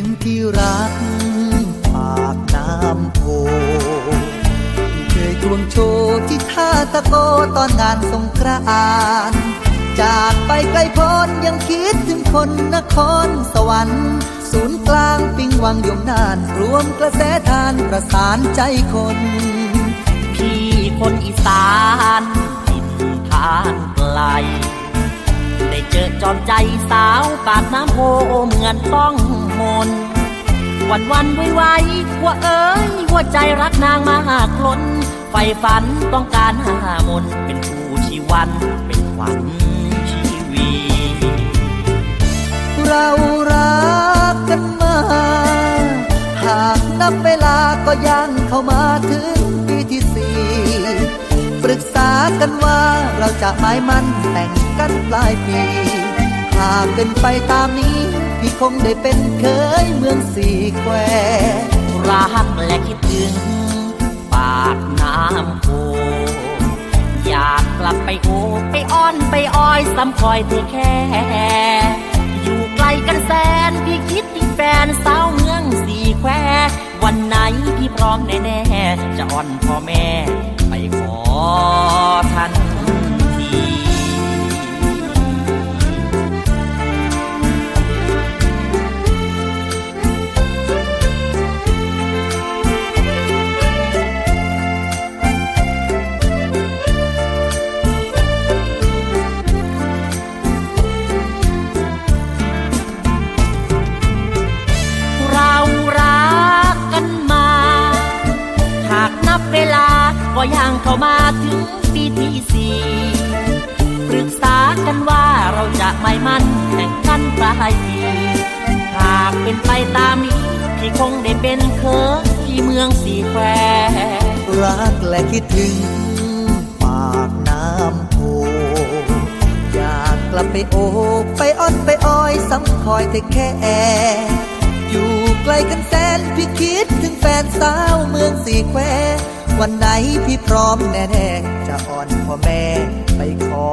ึงที่รักปากน้ำโพเคยทวงโชว์ที่ท่าตะโกตอนงานสงกรานจากไปไกลพ้นยังคิดถึงคนนครสวรรค์ศูนย์กลางปิงวังยมนาน รวมกระแสทานประสานใจคน พี่คนอีสานถิ่นทางไกล จอจอมใจสาวปากน้ำโพเหมือนต้องมน วันวันไว้ไว้ว่าเอ้ยหัวใจรักนางมากล้นไฟฝันต้องการหามนเป็นผู้ชีวันเป็นขวัญชีวี เรารักกันมา หากนับเวลาก็ยังเข้ามาถึงปีที่สี่ปรึกษากันว่าเราจะหมายมั่นแต่ง กันปลายปีหากเป็นไปตามนี้ พี่คงได้เป็นเคยเมืองสี่แควรักและคิดถึง ปากน้ำโพอยากกลับไปโอไปอ้อนไปอ้อยซ้ำคอยเธอแค่ อยู่ไกลกันแสนพี่คิดถึงแฟนสาวเมืองสี่แคววันไหนพี่พร้อมแน่ๆจะอ้อนพ่อแม่ ไปขอทัน เวลาก็ยังเข้ามาถึงปีที่สี่ปรึกษากันว่าเราจะไม่มั่นแต่งกันปลายปีหากเป็นไปตามนี้พี่คงได้เป็นเคยที่เมืองสีแควรักและคิดถึงปากน้ำโพอยากกลับไปโอบไปอ้อนไปอ้อยซ้ำคอยแต่แค่อยู่ไกลกันแสนพี่คิดถึงแฟนสาวเมืองสี่แคว วันไหนพี่พร้อมแน่ๆจะอ่อนพ่อแม่ไปขอ